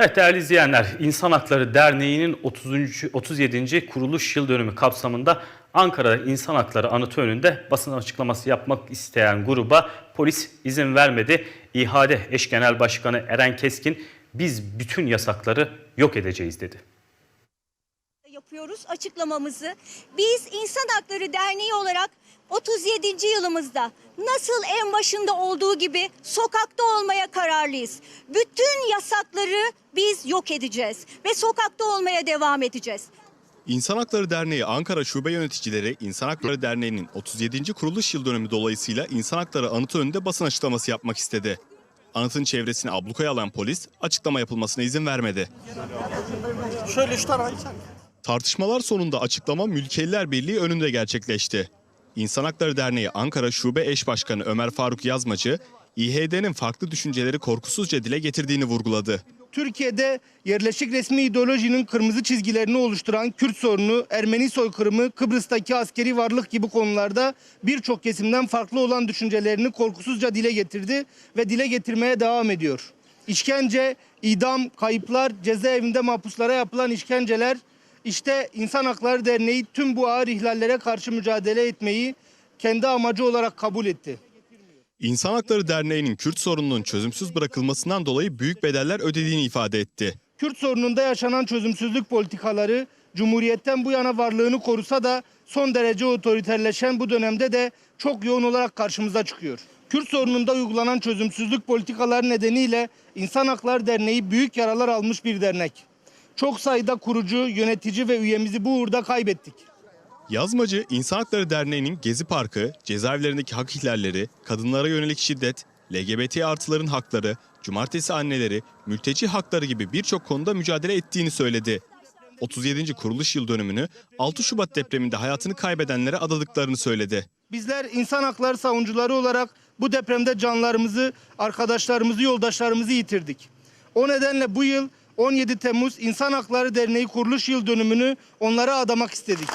Evet değerli izleyenler, İnsan Hakları Derneği'nin 30. 37. kuruluş yıl dönümü kapsamında Ankara İnsan Hakları Anıtı önünde basın açıklaması yapmak isteyen gruba polis izin vermedi. İHA'de eş genel başkanı Eren Keskin biz bütün yasakları yok edeceğiz dedi. yapıyoruz açıklamamızı. Biz İnsan Hakları Derneği olarak 37. yılımızda nasıl en başında olduğu gibi sokakta olmaya kararlıyız. Bütün yasakları biz yok edeceğiz ve sokakta olmaya devam edeceğiz. İnsan Hakları Derneği Ankara Şube Yöneticileri İnsan Hakları Derneği'nin 37. kuruluş yıl dönümü dolayısıyla İnsan Hakları Anıtı önünde basın açıklaması yapmak istedi. Anıtın çevresini ablukaya alan polis açıklama yapılmasına izin vermedi. Şöyle şu tarafa? Tartışmalar sonunda açıklama Mülkeliler Birliği önünde gerçekleşti. İnsan Hakları Derneği Ankara Şube Eş Başkanı Ömer Faruk Yazmacı, İHD'nin farklı düşünceleri korkusuzca dile getirdiğini vurguladı. Türkiye'de yerleşik resmi ideolojinin kırmızı çizgilerini oluşturan Kürt sorunu, Ermeni soykırımı, Kıbrıs'taki askeri varlık gibi konularda birçok kesimden farklı olan düşüncelerini korkusuzca dile getirdi ve dile getirmeye devam ediyor. İşkence, idam, kayıplar, cezaevinde mahpuslara yapılan işkenceler, işte İnsan Hakları Derneği tüm bu ağır ihlallere karşı mücadele etmeyi kendi amacı olarak kabul etti. İnsan Hakları Derneği'nin Kürt sorununun çözümsüz bırakılmasından dolayı büyük bedeller ödediğini ifade etti. Kürt sorununda yaşanan çözümsüzlük politikaları Cumhuriyet'ten bu yana varlığını korusa da son derece otoriterleşen bu dönemde de çok yoğun olarak karşımıza çıkıyor. Kürt sorununda uygulanan çözümsüzlük politikaları nedeniyle İnsan Hakları Derneği büyük yaralar almış bir dernek. Çok sayıda kurucu, yönetici ve üyemizi bu uğurda kaybettik. Yazmacı, İnsan Hakları Derneği'nin Gezi Parkı, cezaevlerindeki hak ihlalleri, kadınlara yönelik şiddet, LGBT artıların hakları, cumartesi anneleri, mülteci hakları gibi birçok konuda mücadele ettiğini söyledi. 37. kuruluş yıl dönümünü 6 Şubat depreminde hayatını kaybedenlere adadıklarını söyledi. Bizler insan hakları savunucuları olarak bu depremde canlarımızı, arkadaşlarımızı, yoldaşlarımızı yitirdik. O nedenle bu yıl 17 Temmuz İnsan Hakları Derneği kuruluş yıl dönümünü onlara adamak istedik.